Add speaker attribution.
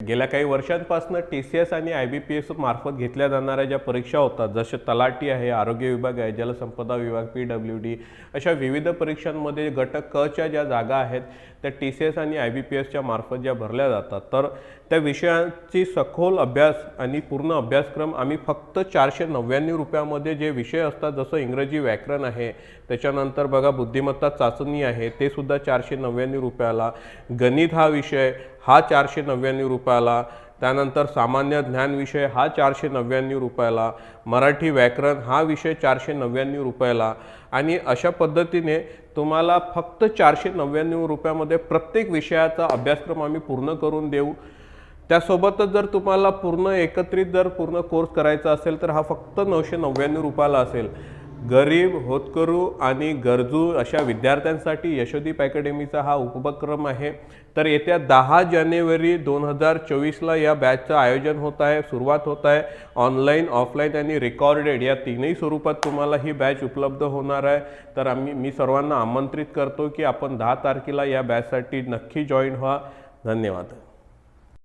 Speaker 1: गेल्या काही वर्षांपासून टी सी एस आणि आय बी पी एस मार्फत घेतल्या जाणाऱ्या ज्या परीक्षा होतात जसे तलाठी आहे आरोग्य विभाग आहे जलसंपदा विभाग पी डब्ल्यू डी अशा विविध परीक्षांमध्ये गट कच्या ज्या जागा आहेत त्या टी सी एस आणि आय बी पी एसच्या मार्फत ज्या भरल्या जातात. तर त्या विषयांची सखोल अभ्यास आणि पूर्ण अभ्यासक्रम आम्ही फक्त चारशे नव्याण्णव रुपयामध्ये जे विषय असतात जसं इंग्रजी व्याकरण आहे त्याच्यानंतर बघा बुद्धिमत्ता चाचणी आहे ते सुद्धा चारशे नव्याण्णव रुपयाला. गणित हा विषय हा चारशे नव्याण्णव रुपयाला त्यानंतर सामान्य ज्ञान विषय हा चारशे नव्याण्णव रुपयाला मराठी व्याकरण हा विषय चारशे नव्याण्णव रुपयाला आणि अशा पद्धतीने तुम्हाला फक्त चारशे नव्याण्णव रुपयामध्ये प्रत्येक विषयाचा अभ्यासक्रम आम्ही पूर्ण करून देऊ. त्यासोबतच जर तुम्हाला पूर्ण एकत्रित जर पूर्ण कोर्स करायचा असेल तर हा फक्त नऊशे नव्याण्णव रुपयाला असेल. गरीब होतकरू आणि गरजू अशा विद्यार्थ्यांसाठी यशोदीप अकॅडमीचा हा उपक्रम आहे. तर येत्या दहा जानेवारी दोन हजार चोवीसला या बॅचचं आयोजन होत आहे सुरुवात होत आहे. ऑनलाईन ऑफलाईन आणि रेकॉर्डेड या तीनही स्वरूपात तुम्हाला ही बॅच उपलब्ध होणार आहे. तर आम्ही मी सर्वांना आमंत्रित करतो की आपण दहा तारखेला या बॅचसाठी नक्की जॉईन व्हा. धन्यवाद.